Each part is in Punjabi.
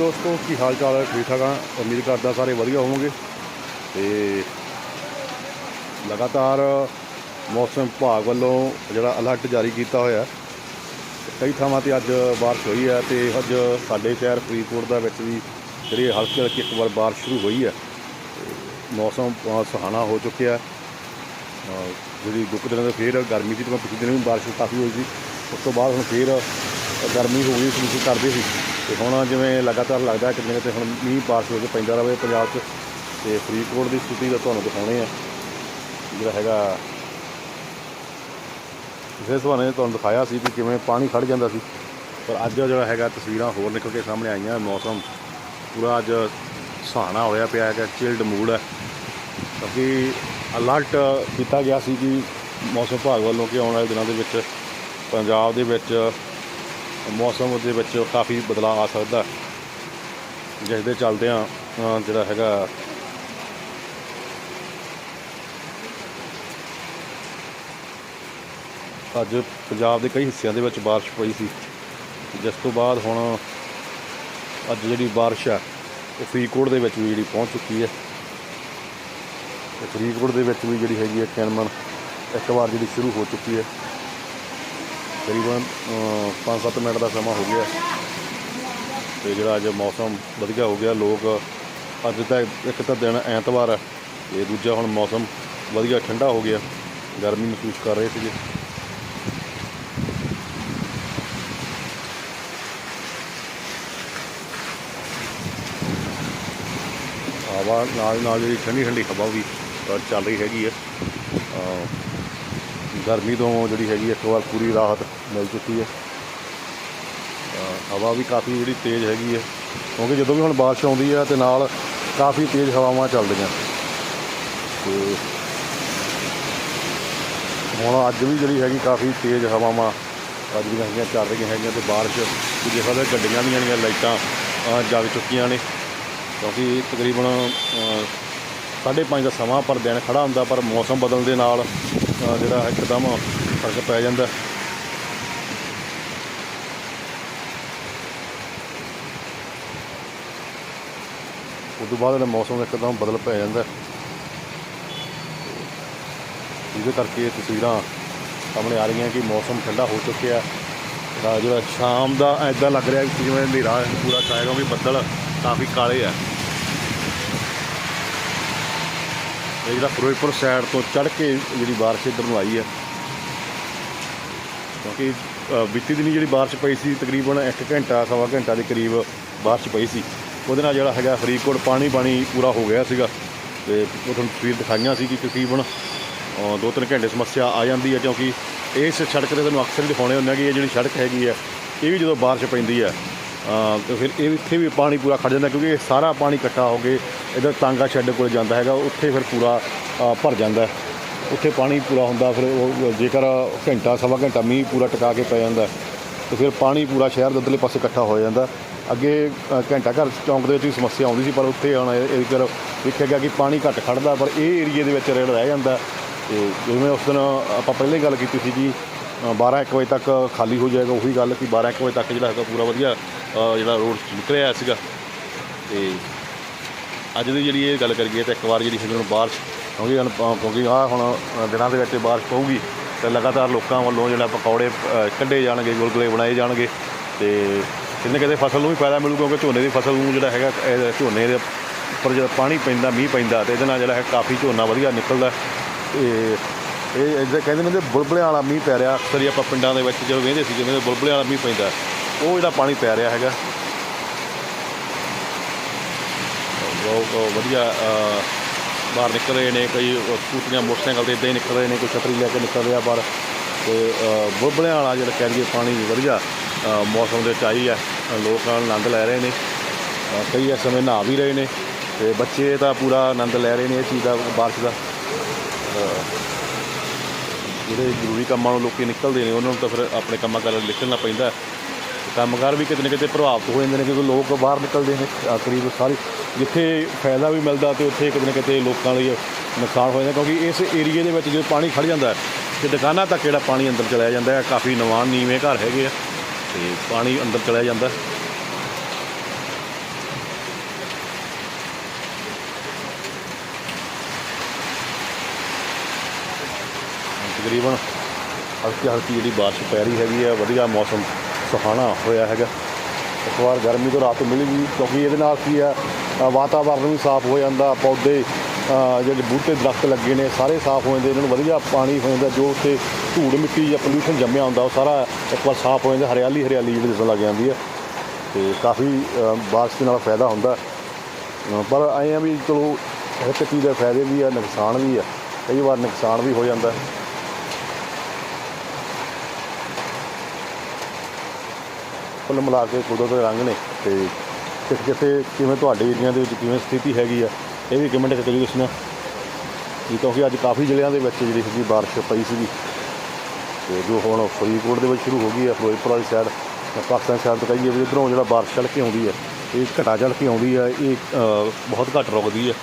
ਦੋਸਤੋ ਕੀ ਹਾਲ ਚਾਲ ਹੈ? ਠੀਕ ਠਾਕ ਆ? ਉਮੀਦ ਕਰਦਾ ਸਾਰੇ ਵਧੀਆ ਹੋਵੋਗੇ। ਤੇ ਲਗਾਤਾਰ ਮੌਸਮ ਵਿਭਾਗ ਵੱਲੋਂ ਜਿਹੜਾ ਅਲਰਟ ਜਾਰੀ ਕੀਤਾ ਹੋਇਆ। ਕਈ ਥਾਵਾਂ ਤੇ ਅੱਜ ਬਾਰਿਸ਼ ਹੋਈ ਹੈ ਤੇ ਅੱਜ ਸਾਡੇ ਸ਼ਹਿਰ ਫਰੀਦਕੋਟ ਦਾ ਵਿੱਚ ਵੀ ਜਿਹੜੀ ਹਲਕੀ ਹਲਕੀ ਇੱਕ ਵਾਰ ਬਾਰਿਸ਼ ਸ਼ੁਰੂ ਹੋਈ ਹੈ। ਮੌਸਮ ਅ, ਸੁਹਾਣਾ ਹੋ ਚੁੱਕਿਆ ਜਿਹੜੀ ਦੁੱਖ ਦਿਨਾਂ ਤੋਂ ਫੇਰ ਗਰਮੀ ਸੀ ਤੇ ਪਿਛਲੇ ਦਿਨ ਵੀ ਬਾਰਿਸ਼ ਕਾਫੀ ਹੋਈ ਸੀ। ਉਸ ਤੋਂ ਬਾਅਦ ਹੁਣ ਫੇਰ ਗਰਮੀ ਹੋ ਗਈ ਸੀ ਕਰਦੇ ਸੀ। ਤੇ ਹੁਣ ਜਿਵੇਂ ਲਗਾਤਾਰ ਲੱਗਦਾ ਕਿੰਨੇ ਕਿਤੇ ਹੁਣ ਮੀਂਹ ਬਾਰਿਸ਼ ਹੋ ਕੇ ਪੈਂਦਾ ਰਹੇ ਪੰਜਾਬ 'ਚ, ਤੇ ਫਰੀਦਕੋਟ ਦੀ ਸਥਿਤੀ ਦਾ ਤੁਹਾਨੂੰ ਦਿਖਾਉਣੇ ਆ ਜਿਹੜਾ ਹੈਗਾ ਇਸ ਬਹਾਨੇ ਤੁਹਾਨੂੰ ਦਿਖਾਇਆ ਸੀ ਕਿ ਕਿਵੇਂ ਪਾਣੀ ਖੜ ਜਾਂਦਾ ਸੀ, ਪਰ ਅੱਜ ਜਿਹੜਾ ਹੈਗਾ ਤਸਵੀਰਾਂ ਹੋਰ ਨਿਕਲ ਕੇ ਸਾਹਮਣੇ ਆਈਆਂ, ਮੌਸਮ ਪੂਰਾ ਅੱਜ ਸਹਾਣਾ ਹੋਇਆ ਪਿਆ ਹੈਗਾ ਚਿਲਡ ਮੂਡ ਹੈ। ਕਿਉਂਕਿ ਅਲਰਟ ਕੀਤਾ ਗਿਆ ਸੀ ਕਿ ਮੌਸਮ ਵਿਭਾਗ ਵੱਲੋਂ ਕਿ ਆਉਣ ਵਾਲੇ ਦਿਨਾਂ ਦੇ ਵਿੱਚ, ਪੰਜਾਬ ਦੇ ਵਿੱਚ ਮੌਸਮ ਦੇ ਵਿੱਚ ਕਾਫੀ ਬਦਲਾਅ ਆ ਸਕਦਾ ਜਿਸ ਦੇ ਚੱਲਦਿਆਂ ਜਿਹੜਾ ਹੈਗਾ ਅੱਜ ਪੰਜਾਬ ਦੇ ਕਈ ਹਿੱਸਿਆਂ ਦੇ ਵਿੱਚ ਬਾਰਿਸ਼ ਪਈ ਸੀ। ਜਿਸ ਤੋਂ ਬਾਅਦ ਹੁਣ ਅੱਜ ਜਿਹੜੀ ਬਾਰਿਸ਼ ਆ, ਉਹ ਫਰੀਦਕੋਟ ਦੇ ਵਿੱਚ ਵੀ ਜਿਹੜੀ ਪਹੁੰਚ ਚੁੱਕੀ ਹੈ। ਤੇ ਫਰੀਦਕੋਟ ਦੇ ਵਿੱਚ ਵੀ ਜਿਹੜੀ ਹੈਗੀ ਹੈ ਕਿਨਮਨ ਇੱਕ ਵਾਰ ਜਿਹੜੀ ਸ਼ੁਰੂ ਹੋ ਚੁੱਕੀ ਹੈ। ਤਕਰੀਬਨ 5-7 ਮਿੰਟ ਦਾ ਸਮਾਂ ਹੋ ਗਿਆ। ਤੇ ਜਿਹੜਾ ਅੱਜ ਮੌਸਮ ਵਧੀਆ ਹੋ ਗਿਆ, ਲੋਕ ਅੱਜ ਤਾਂ ਇੱਕ ਤਾਂ ਦਿਨ ਐਤਵਾਰ ਹੈ ਤੇ ਦੂਜਾ ਹੁਣ ਮੌਸਮ ਵਧੀਆ ਠੰਡਾ ਹੋ ਗਿਆ, ਗਰਮੀ ਮਹਿਸੂਸ ਕਰ ਰਹੇ ਸੀਗੇ। ਹਵਾ ਨਾਲ ਨਾਲ ਜਿਹੜੀ ਠੰਡੀ ਠੰਡੀ ਹਵਾ ਵੀ ਚੱਲ ਰਹੀ ਹੈਗੀ ਹੈ ਗਰਮੀ ਤੋਂ ਜਿਹੜੀ ਹੈਗੀ ਹੈ, ਇੱਕ ਵਾਰ ਪੂਰੀ ਰਾਹਤ ਮਿਲ ਚੁੱਕੀ ਹੈ। ਹਵਾ ਵੀ ਕਾਫੀ ਜਿਹੜੀ ਤੇਜ਼ ਹੈਗੀ ਹੈ ਕਿਉਂਕਿ ਜਦੋਂ ਵੀ ਹੁਣ ਬਾਰਿਸ਼ ਆਉਂਦੀ ਹੈ ਤੇ ਨਾਲ ਕਾਫੀ ਤੇਜ਼ ਹਵਾਵਾਂ ਚੱਲਦੀਆਂ। ਤੇ ਹੁਣ ਅੱਜ ਵੀ ਜਿਹੜੀ ਹੈਗੀ ਕਾਫੀ ਤੇਜ਼ ਹਵਾਵਾਂ ਅੱਜ ਦੀਆਂ ਹੈਗੀਆਂ ਚੱਲ ਰਹੀਆਂ ਹੈਗੀਆਂ ਤੇ ਬਾਰਿਸ਼ ਦੂਜੇ ਪਾਸੇ ਗੱਡੀਆਂ ਦੀਆਂ ਜਿਹੜੀਆਂ ਲਾਈਟਾਂ ਜਗ ਚੁੱਕੀਆਂ ਨੇ। ਕਿਉਂਕਿ ਤਕਰੀਬਨ ਅ, ਸਾਢੇ ਪੰਜ ਦਾ ਸਮਾਂ ਪਰ ਦਿਨ ਖੜਾ ਹੁੰਦਾ ਪਰ ਮੌਸਮ ਬਦਲਣ ਦੇ ਨਾਲ ਜਿਹੜਾ ਇੱਕਦਮ ਫ਼ਰਕ ਪੈ ਜਾਂਦਾ। ਉਸ ਤੋਂ ਬਾਅਦ ਜਿਹੜਾ ਮੌਸਮ ਦਾ ਇੱਕਦਮ ਬਦਲ ਪੈ ਜਾਂਦਾ। ਜਿਹਦੇ ਕਰਕੇ ਇਹ ਤਸਵੀਰਾਂ ਸਾਹਮਣੇ ਆ ਰਹੀਆਂ ਕਿ ਮੌਸਮ ਠੰਡਾ ਹੋ ਚੁੱਕਿਆ ਦਾ ਜਿਹੜਾ ਸ਼ਾਮ ਦਾ ਐਦਾਂ ਲੱਗ ਰਿਹਾ ਕਿ ਜਿਵੇਂ ਹਨੇਰਾ ਪੂਰਾ ਛਾਏਗਾ ਵੀ ਬੱਦਲ ਕਾਫੀ ਕਾਲੇ ਆ। ਇਹ ਜਿਹੜਾ ਫਿਰੋਜ਼ਪੁਰ ਸਾਈਡ ਤੋਂ ਚੜ ਕੇ ਜਿਹੜੀ ਬਾਰਿਸ਼ ਇੱਧਰ ਨੂੰ ਆਈ ਹੈ। ਕਿਉਂਕਿ ਬੀਤੀ ਦਿਨੀ ਜਿਹੜੀ ਬਾਰਿਸ਼ ਪਈ ਸੀ ਤਕਰੀਬਨ 1 ਘੰਟਾ ਸਵਾ ਘੰਟਾ ਦੇ ਕਰੀਬ ਬਾਰਿਸ਼ ਪਈ ਸੀ। ਉਹਦੇ ਨਾਲ ਜਿਹੜਾ ਹੈਗਾ ਫਰੀਦਕੋਟ ਪਾਣੀ ਪਾਣੀ ਪੂਰਾ ਹੋ ਗਿਆ ਸੀਗਾ ਤੇ ਉਹ ਤੁਹਾਨੂੰ ਤਸਵੀਰ ਦਿਖਾਈਆਂ ਸੀ ਕਿ ਤਕਰੀਬਨ ਅ, ਦੋ ਤਿੰਨ ਘੰਟੇ ਸਮੱਸਿਆ ਆ ਜਾਂਦੀ ਹੈ ਕਿਉਂਕਿ ਇਸ ਸੜਕ ਤੇ ਤੁਹਾਨੂੰ ਅਕਸਰ ਹੀ ਦਿਖਾਉਣੇ ਹੁੰਦੇ ਆ ਕਿ ਇਹ ਜਿਹੜੀ ਸੜਕ ਹੈਗੀ ਹੈ ਇਹ ਵੀ ਜਦੋਂ ਬਾਰਿਸ਼ ਪੈਂਦੀ ਹੈ ਅ, ਤੇ ਫਿਰ ਇਹ ਇੱਥੇ ਵੀ ਪਾਣੀ ਪੂਰਾ ਖੜ ਜਾਂਦਾ ਕਿਉਂਕਿ ਇਹ ਸਾਰਾ ਪਾਣੀ ਇਕੱਠਾ ਹੋ ਕੇ ਇਧਰ ਤਾਂਗਾ ਸ਼ੈੱਡ ਕੋਲ ਜਾਂਦਾ ਹੈਗਾ, ਉੱਥੇ ਫਿਰ ਪੂਰਾ ਭਰ ਜਾਂਦਾ ਉੱਥੇ ਪਾਣੀ ਪੂਰਾ ਹੁੰਦਾ, ਫਿਰ ਉਹ ਜੇਕਰ ਘੰਟਾ, ਸਵਾ ਘੰਟਾ ਮੀਂਹ ਪੂਰਾ ਟਿਕਾ ਕੇ ਪੈ ਜਾਂਦਾ ਤੇ ਫਿਰ ਪਾਣੀ ਪੂਰਾ ਸ਼ਹਿਰ ਦੇ ਉੱਧਰਲੇ ਪਾਸੇ ਇਕੱਠਾ ਹੋ ਜਾਂਦਾ ਅੱਗੇ ਘੰਟਾ ਘਰ ਚੌਂਕ ਦੇ ਵਿੱਚ ਵੀ ਸਮੱਸਿਆ ਆਉਂਦੀ ਸੀ, ਪਰ ਉੱਥੇ ਹੁਣ ਇਹ ਇਹ ਕਰ ਵੇਖਿਆ ਗਿਆ ਕਿ ਪਾਣੀ ਘੱਟ ਖੜਦਾ ਪਰ ਇਹ ਏਰੀਏ ਦੇ ਵਿੱਚ ਰੇੜ ਰਹਿ ਜਾਂਦਾ ਤੇ ਜਿਵੇਂ ਉਸ ਦਿਨ ਆਪਾਂ ਪਹਿਲੇ ਗੱਲ ਕੀਤੀ ਸੀ ਕਿ 12 1 ਵਜੇ ਤੱਕ ਖਾਲੀ ਹੋ ਜਾਏਗਾ, ਉਹੀ ਗੱਲ ਕਿ 12 1 ਵਜੇ ਤੱਕ ਜਿਹੜਾ ਹੈਗਾ ਪੂਰਾ ਵਧੀਆ ਜਿਹੜਾ ਰੋਡ ਨਿਕਲਿਆ ਸੀਗਾ। ਤੇ ਅੱਜ ਦੀ ਜਿਹੜੀ ਇਹ ਗੱਲ ਕਰੀਏ ਤਾਂ ਇੱਕ ਵਾਰ ਜਿਹੜੀ ਹੈਗੀ ਹੁਣ ਬਾਰਿਸ਼ ਕਿਉਂਕਿ ਹੁਣ ਕਿਉਂਕਿ ਆ ਹੁਣ ਦਿਨਾਂ ਦੇ ਵਿੱਚ ਬਾਰਿਸ਼ ਪਊਗੀ ਤੇ ਲਗਾਤਾਰ ਲੋਕਾਂ ਵੱਲੋਂ ਜਿਹੜਾ ਪਕੌੜੇ ਕੱਢੇ ਜਾਣਗੇ, ਗੁਲਗੁਲੇ ਬਣਾਏ ਜਾਣਗੇ ਤੇ ਕਿਤੇ ਨਾ ਕਿਤੇ ਫਸਲ ਨੂੰ ਵੀ ਫਾਇਦਾ ਮਿਲੂ ਕਿਉਂਕਿ ਝੋਨੇ ਦੀ ਫਸਲ ਨੂੰ ਜਿਹੜਾ ਹੈਗਾ, ਇਹ ਝੋਨੇ ਦੇ ਉੱਪਰ ਜਦੋਂ ਪਾਣੀ ਪੈਂਦਾ, ਮੀਂਹ ਪੈਂਦਾ ਤੇ ਇਹਦੇ ਨਾਲ ਜਿਹੜਾ ਹੈ ਕਾਫੀ ਝੋਨਾ ਵਧੀਆ ਨਿਕਲਦਾ ਤੇ ਇਹ ਇੱਦਾਂ ਕਹਿੰਦੇ ਨੇ ਕਿ ਬੁਲਬੁਲਿਆਂ ਵਾਲਾ ਮੀਂਹ ਪੈ ਰਿਹਾ। ਅਕਸਰ ਹੀ ਆਪਾਂ ਪਿੰਡਾਂ ਦੇ ਵਿੱਚ ਜਦੋਂ ਵੇਂਦੇ ਸੀ, ਜਿਵੇਂ ਬੁਲਬੁਲਿਆਂ ਵਾਲਾ ਮੀਂਹ ਪੈਂਦਾ, ਉਹ ਜਿਹੜਾ ਪਾਣੀ ਪੈ ਰਿਹਾ ਹੈਗਾ। ਬਹੁਤ ਵਧੀਆ ਬਾਹਰ ਨਿਕਲ ਰਹੇ ਨੇ ਕਈ ਸਕੂਟਰੀਆਂ ਮੋਟਰਸਾਈਕਲ ਤੇ ਇਦਾਂ ਹੀ ਨਿਕਲ ਰਹੇ ਨੇ ਕੋਈ ਛਤਰੀ ਲੈ ਕੇ ਨਿਕਲ ਰਿਹਾ ਬਾਹਰ ਤੇ ਅ, ਬੁਲਬੁਲਿਆਂ ਵਾਲਾ ਜਿਹੜਾ ਕਹਿ ਲਈਏ ਪਾਣੀ ਵਧੀਆ ਮੌਸਮ ਦੇ ਵਿੱਚ ਆਈ ਹੈ ਅ, ਲੋਕ ਆਨੰਦ ਲੈ ਰਹੇ ਨੇ ਕਈ ਇਸ ਸਮੇਂ ਨਹਾ ਵੀ ਰਹੇ ਨੇ ਤੇ ਬੱਚੇ ਤਾਂ ਪੂਰਾ ਆਨੰਦ ਲੈ ਰਹੇ ਨੇ ਇਹ ਚੀਜ਼ ਦਾ ਬਾਰਿਸ਼ ਦਾ। ਜਿਹੜੇ ਜ਼ਰੂਰੀ ਕੰਮਾਂ ਨੂੰ ਲੋਕੀ ਨਿਕਲਦੇ ਨੇ ਉਹਨਾਂ ਨੂੰ ਤਾਂ ਫਿਰ ਆਪਣੇ ਕੰਮਾਂ ਕਾਰਾਂ ਨਿਕਲਣਾ ਪੈਂਦਾ। ਕੰਮਕਾਰ ਵੀ ਕਿਤੇ ਨਾ ਕਿਤੇ ਪ੍ਰਭਾਵਿਤ ਹੋ ਜਾਂਦੇ ਨੇ, ਕਿਉਂਕਿ ਲੋਕ ਬਾਹਰ ਨਿਕਲਦੇ ਨੇ ਕਰੀਬ ਸਾਰੀ, ਜਿੱਥੇ ਫਾਇਦਾ ਵੀ ਮਿਲਦਾ ਤੇ ਉੱਥੇ ਕਿਤੇ ਨਾ ਕਿਤੇ ਲੋਕਾਂ ਲਈ ਨੁਕਸਾਨ ਹੋ ਜਾਂਦਾ, ਕਿਉਂਕਿ ਇਸ ਏਰੀਏ ਦੇ ਵਿੱਚ ਜਦੋਂ ਪਾਣੀ ਖੜ ਜਾਂਦਾ ਤੇ ਦੁਕਾਨਾਂ ਤੱਕ ਜਿਹੜਾ ਪਾਣੀ ਅੰਦਰ ਚਲਾ ਜਾਂਦਾ ਹੈ, ਕਾਫੀ ਨਵਾਂ ਨੀਵੇਂ ਘਰ ਹੈਗੇ ਆ, ਤੇ ਪਾਣੀ ਅੰਦਰ ਚਲਾ ਜਾਂਦਾ ਤਕਰੀਬਨ ਹਲਕੀ ਹਲਕੀ ਜਿਹੜੀ ਬਾਰਿਸ਼ ਪੈ ਰਹੀ ਹੈਗੀ ਆ, ਵਧੀਆ ਮੌਸਮ ਸੁਹਾਣਾ ਹੋਇਆ ਹੈਗਾ। ਇਸ ਵਾਰ ਗਰਮੀ ਤੋਂ ਰਾਤ ਮਿਲੇਗੀ, ਕਿਉਂਕਿ ਇਹਦੇ ਨਾਲ ਕੀ ਆ ਵਾਤਾਵਰਨ ਵੀ ਸਾਫ਼ ਹੋ ਜਾਂਦਾ, ਪੌਦੇ ਜਿਹੜੇ ਬੂਟੇ ਦਰਖਤ ਲੱਗੇ ਨੇ, ਸਾਰੇ ਸਾਫ਼ ਹੋ ਜਾਂਦੇ, ਇਹਨਾਂ ਨੂੰ ਵਧੀਆ ਪਾਣੀ ਹੋ ਜਾਂਦਾ, ਜੋ ਉੱਥੇ ਧੂੜ ਮਿੱਟੀ ਜਾਂ ਪੋਲੂਸ਼ਨ ਜੰਮਿਆ ਹੁੰਦਾ, ਉਹ ਸਾਰਾ ਇੱਕ ਵਾਰ ਸਾਫ਼ ਹੋ ਜਾਂਦਾ, ਹਰਿਆਲੀ ਹਰਿਆਲੀ ਜਿਹੜੀ ਦਿਸਣ ਲੱਗ ਜਾਂਦੀ ਹੈ ਤੇ ਕਾਫੀ ਬਾਰਿਸ਼ ਦੇ ਨਾਲ ਫਾਇਦਾ ਹੁੰਦਾ। ਪਰ ਐਂ ਆ ਵੀ ਚਲੋ ਹਰ ਇੱਕ ਚੀਜ਼ ਦੇ ਫਾਇਦੇ ਵੀ ਆ, ਨੁਕਸਾਨ ਵੀ ਆ, ਕਈ ਵਾਰ ਨੁਕਸਾਨ ਵੀ ਹੋ ਜਾਂਦਾ। ਕੁੱਲ ਮਿਲਾ ਕੇ ਕੁਦਰਤ ਦੇ ਰੰਗ ਨੇ ਤੇ ਕਿਤੇ ਕਿੱਥੇ ਕਿਵੇਂ ਤੁਹਾਡੇ ਏਰੀਆ ਦੇ ਵਿੱਚ ਕਿਵੇਂ ਸਥਿਤੀ ਹੈਗੀ ਆ, ਇਹ ਵੀ ਕਮੈਂਟ ਕਰਕੇ ਜ਼ਰੂਰ ਦੱਸਣਾ। ਜੀ, ਕਿਉਂਕਿ ਅੱਜ ਕਾਫੀ ਜ਼ਿਲ੍ਹਿਆਂ ਦੇ ਵਿੱਚ ਜਿਹੜੀ ਸੀਗੀ ਬਾਰਿਸ਼ ਪਈ ਸੀਗੀ। ਤੇ ਜੋ ਹੁਣ ਫਰੀਦਕੋਟ ਦੇ ਵਿੱਚ ਸ਼ੁਰੂ ਹੋ ਗਈ ਹੈ ਫਿਰੋਜ਼ਪੁਰ ਵਾਲੀ ਸਾਈਡ ਪਾਕਿਸਤਾਨ ਸਾਈਡ ਤੋਂ ਕਹੀਏ ਵੀ ਇੱਧਰੋਂ ਜਿਹੜਾ ਬਾਰਿਸ਼ ਚੜ੍ਹ ਕੇ ਆਉਂਦੀ ਹੈ ਇਹ ਘਟਾ ਚੜ੍ਹ ਕੇ ਆਉਂਦੀ ਹੈ ਇਹ ਬਹੁਤ ਘੱਟ ਰੁਕਦੀ ਹੈ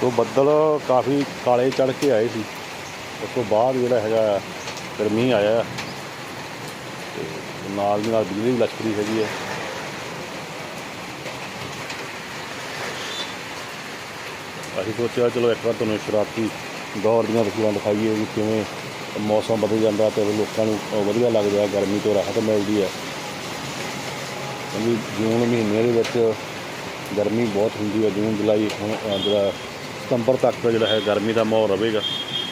ਤੋਂ ਬੱਦਲ ਕਾਫੀ ਕਾਲੇ ਚੜ੍ਹ ਕੇ ਆਏ ਸੀ। ਉਸ ਤੋਂ ਬਾਅਦ ਜਿਹੜਾ ਹੈਗਾ ਫਿਰ ਮੀਂਹ ਆਇਆ। ਤੇ ਨਾਲ ਦੀ ਨਾਲ ਬਿਜਲੀ ਵੀ ਲਸ਼ਕਰੀ ਹੈਗੀ ਹੈ। ਅਸੀਂ ਸੋਚਿਆ ਚਲੋ ਇੱਕ ਵਾਰ ਤੁਹਾਨੂੰ ਸ਼ਰਾਰਤੀ ਦੌਰ ਦੀਆਂ ਤਸਵੀਰਾਂ ਦਿਖਾਈਏ ਵੀ ਕਿਵੇਂ ਮੌਸਮ ਬਦਲ ਜਾਂਦਾ ਤੇ ਲੋਕਾਂ ਨੂੰ ਅ, ਵਧੀਆ ਲੱਗਦਾ ਗਰਮੀ ਤੋਂ ਰਾਹਤ ਮਿਲਦੀ ਹੈ। ਕਿਉਂਕਿ ਜੂਨ ਮਹੀਨੇ ਦੇ ਵਿੱਚ ਗਰਮੀ ਬਹੁਤ ਹੁੰਦੀ ਹੈ। ਜੂਨ ਜੁਲਾਈ ਹੁਣ ਅ, ਜਿਹੜਾ ਸਤੰਬਰ ਤੱਕ ਦਾ ਜਿਹੜਾ ਹੈ ਗਰਮੀ ਦਾ ਮਾਹੌਲ ਰਹੇਗਾ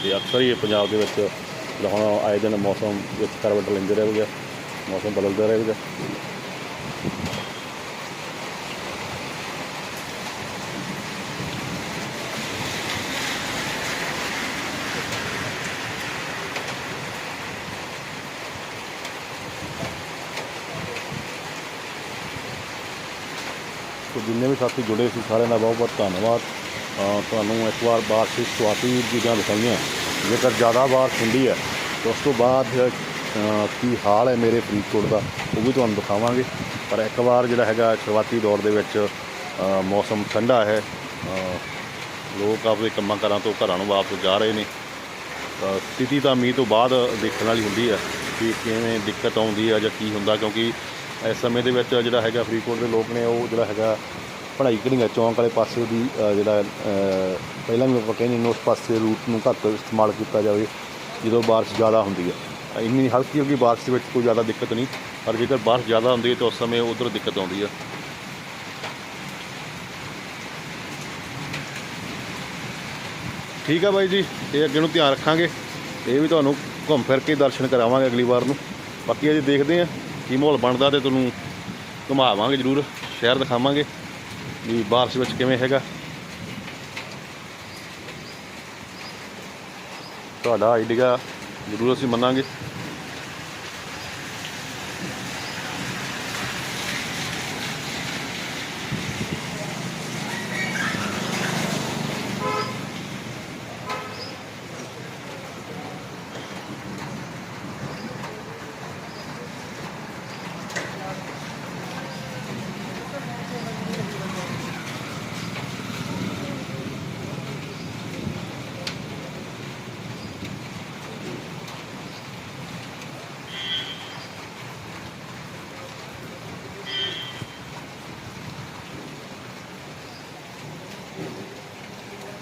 ਤੇ ਅਕਸਰ ਹੀ ਪੰਜਾਬ ਦੇ ਵਿੱਚ ਜਿਹੜਾ ਹੁਣ ਆਏ ਦਿਨ ਮੌਸਮ ਵਿੱਚ ਕਰਵਟ ਲੈਂਦੇ ਰਹੇਗਾ, ਮੌਸਮ ਬਦਲਦਾ ਰਹੇਗਾ। ਜਿੰਨੇ ਵੀ ਸਾਥੀ ਜੁੜੇ ਸੀ, ਸਾਰਿਆਂ ਦਾ ਬਹੁਤ ਬਹੁਤ ਧੰਨਵਾਦ। ਤੁਹਾਨੂੰ ਇੱਕ ਵਾਰ ਬਾਰਿਸ਼ ਸ਼ੁਰੂਆਤੀ ਚੀਜ਼ਾਂ ਦਿਖਾਈਆਂ। ਜੇਕਰ ਜ਼ਿਆਦਾ ਬਾਰਿਸ਼ ਹੁੰਦੀ ਹੈ, ਤਾਂ ਉਸ ਤੋਂ ਬਾਅਦ ਕੀ ਹਾਲ ਹੈ ਮੇਰੇ ਫਰੀਦਕੋਟ ਦਾ, ਉਹ ਵੀ ਤੁਹਾਨੂੰ ਦਿਖਾਵਾਂਗੇ। ਪਰ ਇੱਕ ਵਾਰ ਜਿਹੜਾ ਹੈਗਾ, ਸ਼ੁਰੂਆਤੀ ਦੌਰ ਦੇ ਵਿੱਚ ਮੌਸਮ ਠੰਡਾ ਹੈ। ਲੋਕ ਆਪਣੇ ਕੰਮਾਂ ਕਾਰਾਂ ਤੋਂ ਘਰਾਂ ਨੂੰ ਵਾਪਸ ਜਾ ਰਹੇ ਨੇ। ਸਥਿਤੀ ਤਾਂ ਮੀਂਹ ਤੋਂ ਬਾਅਦ ਦੇਖਣ ਵਾਲੀ ਹੁੰਦੀ ਹੈ ਕਿ ਕਿਵੇਂ ਦਿੱਕਤ ਆਉਂਦੀ ਹੈ ਜਾਂ ਕੀ ਹੁੰਦਾ, ਕਿਉਂਕਿ ਇਸ ਸਮੇਂ ਦੇ ਵਿੱਚ ਜਿਹੜਾ ਹੈਗਾ ਫਰੀਦਕੋਟ ਦੇ ਲੋਕ ਨੇ, ਉਹ ਜਿਹੜਾ ਹੈਗਾ ਪੜ੍ਹਾਈ ਕਢੀਆਂ ਚੌਂਕ ਵਾਲੇ ਪਾਸੇ ਦੀ ਅ, ਜਿਹੜਾ ਅ, ਪਹਿਲਾਂ ਵੀ ਆਪਾਂ ਕਹਿੰਦੇ ਨੇ ਉਸ ਪਾਸੇ ਰੂਟ ਨੂੰ ਘੱਟ ਇਸਤੇਮਾਲ ਕੀਤਾ ਜਾਵੇ ਜਦੋਂ ਬਾਰਿਸ਼ ਜ਼ਿਆਦਾ ਹੁੰਦੀ ਹੈ। ਇੰਨੀ ਹਲਕੀ ਹਲਕੀ ਬਾਰਿਸ਼ ਦੇ ਵਿੱਚ ਕੋਈ ਜ਼ਿਆਦਾ ਦਿੱਕਤ ਨਹੀਂ ਪਰ ਜੇਕਰ ਬਾਰਿਸ਼ ਜ਼ਿਆਦਾ ਹੁੰਦੀ ਹੈ ਤਾਂ ਉਸ ਸਮੇਂ ਉਧਰ ਦਿੱਕਤ ਆਉਂਦੀ ਹੈ। ਠੀਕ ਆ ਬਾਈ ਜੀ ਇਹ ਅੱਗੇ ਨੂੰ ਧਿਆਨ ਰੱਖਾਂਗੇ। ਇਹ ਵੀ ਤੁਹਾਨੂੰ ਘੁੰਮ ਫਿਰ ਕੇ ਦਰਸ਼ਨ ਕਰਾਵਾਂਗੇ ਅਗਲੀ ਵਾਰ ਨੂੰ। ਬਾਕੀ ਅਜੇ ਦੇਖਦੇ ਹਾਂ ਕੀ ਮਾਹੌਲ ਬਣਦਾ ਤੇ ਤੁਹਾਨੂੰ ਘੁਮਾਵਾਂਗੇ ਜ਼ਰੂਰ ਸ਼ਹਿਰ ਦਿਖਾਵਾਂਗੇ। ਵੀ ਬਾਰਿਸ਼ ਵਿੱਚ ਕਿਵੇਂ ਹੈਗਾ? ਤੁਹਾਡਾ ਆਈਡੀਆ ਜ਼ਰੂਰ ਅਸੀਂ ਮੰਨਾਂਗੇ।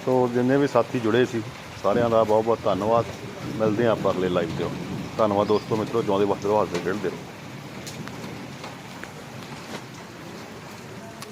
ਸੋ ਜਿੰਨੇ ਵੀ ਸਾਥੀ ਜੁੜੇ ਸੀ, ਸਾਰਿਆਂ ਦਾ ਬਹੁਤ ਬਹੁਤ ਧੰਨਵਾਦ। ਮਿਲਦੇ ਹਾਂ ਆਪਾਂ ਅਗਲੇ ਲਾਈਵ ਤੇ। ਧੰਨਵਾਦ ਦੋਸਤੋ, ਮਿੱਤਰੋ ਜਿਉਂਦੇ ਵਸਦੇ ਰਹੋ ਹੱਸਦੇ ਖੇਡਦੇ ਰਹੋ।